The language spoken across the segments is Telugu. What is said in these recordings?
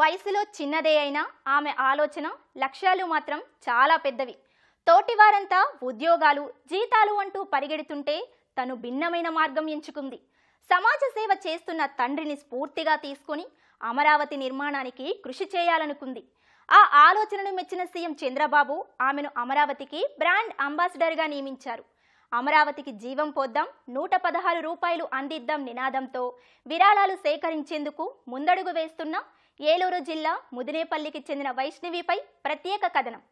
వయసులో చిన్నదే అయినా ఆమె ఆలోచన లక్ష్యాలు మాత్రం చాలా పెద్దవి. తోటివారంతా ఉద్యోగాలు జీతాలు అంటూ పరిగెడుతుంటే తను భిన్నమైన మార్గం ఎంచుకుంది. సమాజ సేవ చేస్తున్న తండ్రిని స్ఫూర్తిగా తీసుకొని అమరావతి నిర్మాణానికి కృషి చేయాలనుకుంది. ఆ ఆలోచనను మెచ్చిన సీఎం చంద్రబాబు ఆమెను అమరావతికి బ్రాండ్ అంబాసిడర్గా నియమించారు. అమరావతికి జీవం పోద్దాం నూట పదహారు రూపాయలు అందిద్దాం నినాదంతో విరాళాలు సేకరించేందుకు ముందడుగు వేస్తున్న ఏలూరు జిల్లా ముదినేపల్లికి చెందిన వైష్ణవిపై ప్రత్యేక కథనం.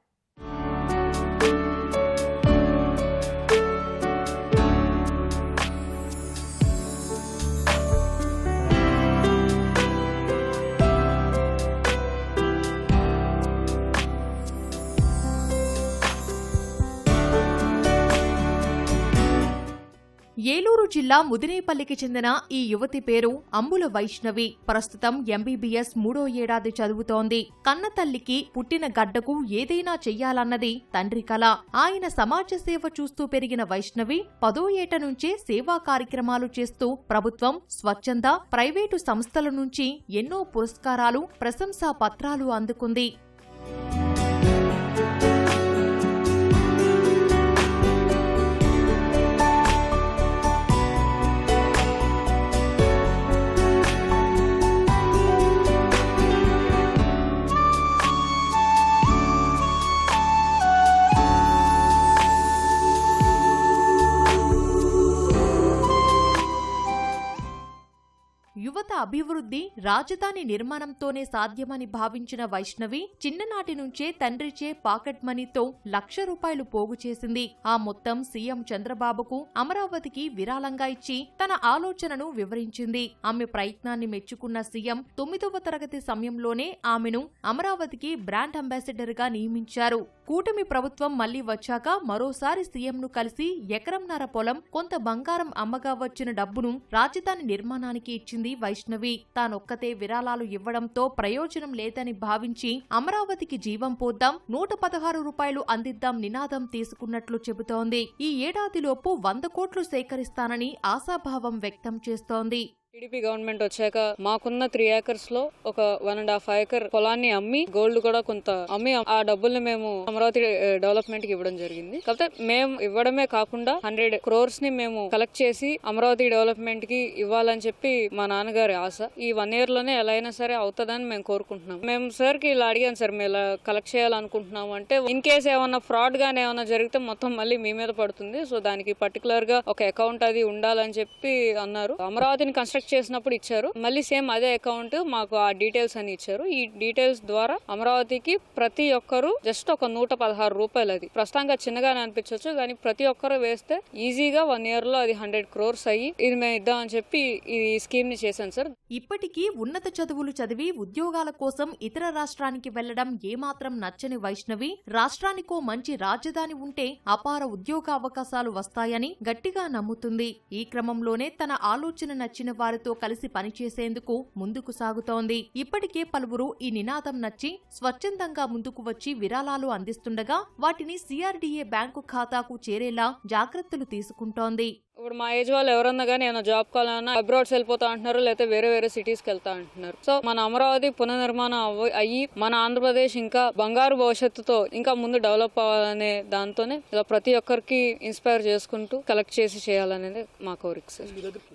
ఏలూరు జిల్లా ముదినేపల్లికి చెందిన ఈ యువతి పేరు అంబుల వైష్ణవి. ప్రస్తుతం ఎంబీబీఎస్ మూడో ఏడాది చదువుతోంది. కన్న తల్లికి పుట్టిన గడ్డకు ఏదైనా చెయ్యాలన్నది తండ్రి కల. ఆయన సమాజ సేవ చూస్తూ పెరిగిన వైష్ణవి పదో ఏట నుంచే సేవా కార్యక్రమాలు చేస్తూ ప్రభుత్వం స్వచ్ఛంద ప్రైవేటు సంస్థల నుంచి ఎన్నో పురస్కారాలు ప్రశంసా పత్రాలు అందుకుంది. అభివృద్ధి రాజధాని నిర్మాణంతోనే సాధ్యమని భావించిన వైష్ణవి చిన్ననాటి నుంచే తండ్రిచే పాకెట్ మనీతో లక్ష రూపాయలు పోగు చేసింది. ఆ మొత్తం సీఎం చంద్రబాబుకు అమరావతికి విరాళంగా ఇచ్చి తన ఆలోచనను వివరించింది. ఆమె ప్రయత్నాన్ని మెచ్చుకున్న సీఎం తొమ్మిదవ తరగతి సమయంలోనే ఆమెను అమరావతికి బ్రాండ్ అంబాసిడర్గా నియమించారు. కూటమి ప్రభుత్వం మళ్ళీ వచ్చాక మరోసారి సీఎంను కలిసి ఎకరంన్నర పొలం కొంత బంగారం అమ్మగా వచ్చిన డబ్బును రాజధాని నిర్మాణానికి ఇచ్చింది వైష్ణవి. తానొక్కతే విరాళాలు ఇవ్వడంతో ప్రయోజనం లేదని భావించి అమరావతికి జీవం పోద్దాం నూట పదహారు రూపాయలు అందిద్దాం నినాదం తీసుకున్నట్లు చెబుతోంది. ఈ ఏడాదిలోపు వంద కోట్లు సేకరిస్తానని ఆశాభావం వ్యక్తం చేస్తోంది. టీడీపీ గవర్నమెంట్ వచ్చాక మాకున్న త్రీ ఏకర్స్లో ఒక వన్ అండ్ హాఫ్ ఏకర్ పొలాన్ని అమ్మి గోల్డ్ కూడా కొంత అమ్మి ఆ డబ్బుల్ని మేము అమరావతి డెవలప్మెంట్కి ఇవ్వడం జరిగింది. కాకపోతే మేము ఇవ్వడమే కాకుండా హండ్రెడ్ క్రోర్స్ని మేము కలెక్ట్ చేసి అమరావతి డెవలప్మెంట్కి ఇవ్వాలని చెప్పి మా నాన్నగారి ఆశ. ఈ వన్ ఇయర్లోనే ఎలా అయినా సరే అవుతుందని మేము కోరుకుంటున్నాం. మేము సార్కి ఇలా అడిగాను సార్ మేము ఇలా కలెక్ట్ చేయాలనుకుంటున్నాం అంటే ఇన్ కేస్ ఏమన్నా ఫ్రాడ్ గానే ఏమన్నా జరిగితే మొత్తం మళ్ళీ మీ మీద పడుతుంది. సో దానికి పర్టికులర్గా ఒక అకౌంట్ అది ఉండాలని చెప్పి అన్నారు. అమరావతిని కన్స్ట్రక్ట్ చేసినప్పుడు ఇచ్చారు. మళ్ళీ సేమ్ అదే అకౌంట్ మాకు ఆ డీటెయిల్స్ అని ఇచ్చారు. ఈ డీటెయిల్స్ ద్వారా అమరావతికి ప్రతి ఒక్కరు జస్ట్ ఒక నూట పదహారు రూపాయలు అది. ప్రస్తుతంగా చిన్నగానే అనిపించవచ్చు కానీ ప్రతి ఒక్కరు వేస్తే ఈజీగా వన్ ఇయర్లో అది హండ్రెడ్ క్రోర్స్ అయ్యి ఇది మేము ఇద్దామని చెప్పి ఈ స్కీమ్ని చేశాను సార్. ఇప్పటికీ ఉన్నత చదువులు చదివి ఉద్యోగాల కోసం ఇతర రాష్ట్రానికి వెళ్ళడం ఏమాత్రం నచ్చని వైష్ణవి రాష్ట్రానికో మంచి రాజధాని ఉంటే అపార ఉద్యోగ అవకాశాలు వస్తాయని గట్టిగా నమ్ముతుంది. ఈ క్రమంలోనే తన ఆలోచన నచ్చిన వారితో కలిసి పనిచేసేందుకు ముందుకు సాగుతోంది. ఇప్పటికే పలువురు ఈ నినాదం నచ్చి స్వచ్ఛందంగా ముందుకు వచ్చి విరాళాలు అందిస్తుండగా వాటిని సిఆర్డీఏ బ్యాంకు ఖాతాకు చేరేలా జాగ్రత్తలు తీసుకుంటోంది. ఇప్పుడు మా ఏజ్ వాళ్ళు ఎవరన్నా కానీ ఏమైనా జాబ్ కావాలన్నా అబ్రాడ్స్ వెళ్ళిపోతా అంటున్నారు లేకపోతే వేరే వేరే సిటీస్కి వెళ్తా అంటున్నారు. సో మన అమరావతి పునర్నిర్మాణం అవ్వ- అయ్యి మన ఆంధ్రప్రదేశ్ ఇంకా బంగారు భవిష్యత్తుతో ఇంకా ముందు డెవలప్ అవ్వాలనే దాంతోనే ఇలా ప్రతి ఒక్కరికి ఇన్స్పైర్ చేసుకుంటూ కలెక్ట్ చేసి చేయాలనేది మా కోరిక సార్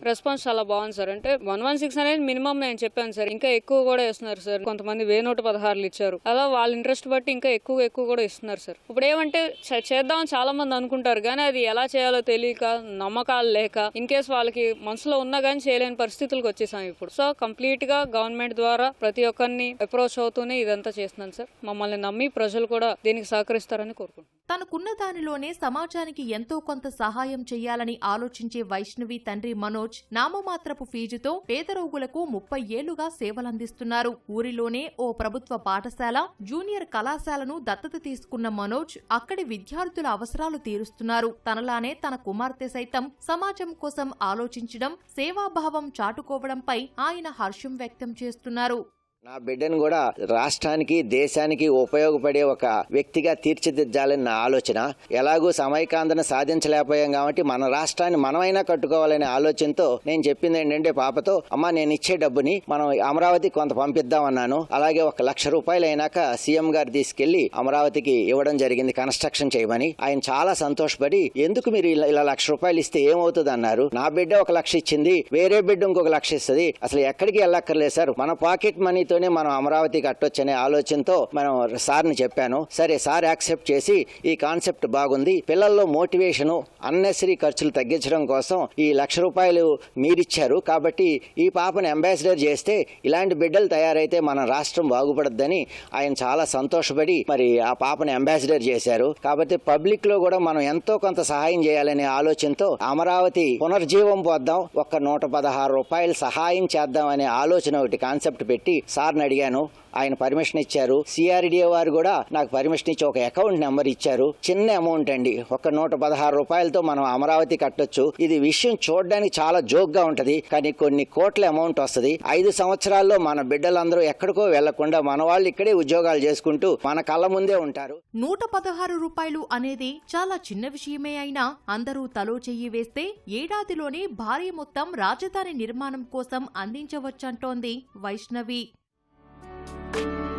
రెస్పాన్స్ చాలా బాగుంది సార్ అంటే వన్ వన్ సిక్స్ అనేది మినిమం నేను చెప్పాను సార్ ఇంకా ఎక్కువ కూడా ఇస్తున్నారు సార్ కొంతమంది వే నూట పదహారులు ఇచ్చారు. అలా వాళ్ళ ఇంట్రెస్ట్ బట్టి ఇంకా ఎక్కువ ఎక్కువ కూడా ఇస్తున్నారు సార్ ఇప్పుడు ఏమంటే చే- చేద్దామని చాలా మంది అనుకుంటారు కానీ అది ఎలా చేయాలో తెలియక నమ్మకాలు లేక ఇన్ కేస్ వాళ్ళకి మనసులో ఉన్నా కానీ చేయలేని పరిస్థితులకు వచ్చేసాం ఇప్పుడు. సో కంప్లీట్గా గవర్నమెంట్ ద్వారా ప్రతి ఒక్కరిని అప్రోచ్ అవుతూనే ఇదంతా చేస్తున్నాను సార్. మమ్మల్ని నమ్మి ప్రజలు కూడా దీనికి సహకరిస్తారని కోరుకుంటున్నాను. తనకున్న దానిలోనే సమాజానికి ఎంతో కొంత సహాయం చేయాలని ఆలోచించే వైష్ణవి తండ్రి మనోజ్ నామమాత్రపు ఫీజుతో పేద రోగులకు ముప్పై ఏళ్ళుగా సేవలందిస్తున్నారు. ఊరిలోనే ఓ ప్రభుత్వ పాఠశాల జూనియర్ కళాశాలను దత్తత తీసుకున్న మనోజ్ అక్కడి విద్యార్థుల అవసరాలు తీరుస్తున్నారు. తనలానే తన కుమార్తె సైతం సమాజం కోసం ఆలోచించడం సేవాభావం చాటుకోవడంపై ఆయన హర్షం వ్యక్తం చేస్తున్నారు. నా బిడ్డను కూడా రాష్ట్రానికి దేశానికి ఉపయోగపడే ఒక వ్యక్తిగా తీర్చిదిద్దాలని నా ఆలోచన. ఎలాగూ సమైకాంధ్రను సాధించలేకపోయాం కాబట్టి మన రాష్ట్రాన్ని మనమైనా కట్టుకోవాలనే ఆలోచనతో నేను చెప్పింది ఏంటంటే పాపతో అమ్మా నేను ఇచ్చే డబ్బుని మనం అమరావతి కొంత పంపిద్దామన్నాను. అలాగే ఒక లక్ష రూపాయలు అయినాక సీఎం గారు తీసుకెళ్ళి అమరావతికి ఇవ్వడం జరిగింది కన్స్ట్రక్షన్ చేయమని. ఆయన చాలా సంతోషపడి ఎందుకు మీరు ఇలా ఇలా లక్ష రూపాయలు ఇస్తే ఏమవుతుంది అన్నారు నా బిడ్డ ఒక లక్ష ఇచ్చింది వేరే బిడ్డ ఇంకొక లక్ష ఇస్తుంది. అసలు ఎక్కడికి వెళ్ళక్కర్లేదు సార్. మన పాకెట్ మనీ దీంతోనే మనం అమరావతి కట్టొచ్చనే ఆలోచనతో మనం సార్ని చెప్పాను. సరే సార్ యాక్సెప్ట్ చేసి ఈ కాన్సెప్ట్ బాగుంది. పిల్లల్లో మోటివేషన్ అన్నెసరీ ఖర్చులు తగ్గించడం కోసం ఈ లక్ష రూపాయలు మీరిచ్చారు. కాబట్టి ఈ పాపను అంబాసిడర్ చేస్తే ఇలాంటి బిడ్డలు తయారైతే మన రాష్ట్రం బాగుపడద్దని ఆయన చాలా సంతోషపడి మరి ఆ పాపని అంబాసిడర్ చేశారు. కాబట్టి పబ్లిక్లో కూడా మనం ఎంతో కొంత సహాయం చేయాలనే ఆలోచనతో అమరావతి పునర్జీవం పోద్దాం. ఒక్క నూట పదహారు రూపాయలు సహాయం చేద్దాం అనే ఆలోచన ఒకటి కాన్సెప్ట్ పెట్టి సార్ని అడిగాను. ఆయన పర్మిషన్ ఇచ్చారు. సిఆర్డిఏ వారు కూడా నాకు పర్మిషన్ ఇచ్చి ఒక అకౌంట్ నెంబర్ ఇచ్చారు. చిన్న అమౌంట్ అండి. ఒక నూట పదహారు రూపాయలతో మనం అమరావతి కట్టొచ్చు. ఇది విషయం చూడడానికి చాలా జోక్గా ఉంటుంది. ఉంటది కానీ కొన్ని కోట్ల అమౌంట్ వస్తుంది. ఐదు సంవత్సరాల్లో మన బిడ్డలందరూ ఎక్కడికో వెళ్ళకుండా మన వాళ్ళు ఇక్కడే ఉద్యోగాలు చేసుకుంటూ మన కళ్ళ ముందే ఉంటారు. నూట పదహారు రూపాయలు అనేది చాలా చిన్న విషయమే అయినా అందరూ తలో చెయ్యి వేస్తే ఏడాదిలోనే భారీ మొత్తం రాజధాని నిర్మాణం కోసం అందించవచ్చంటోంది వైష్ణవి. you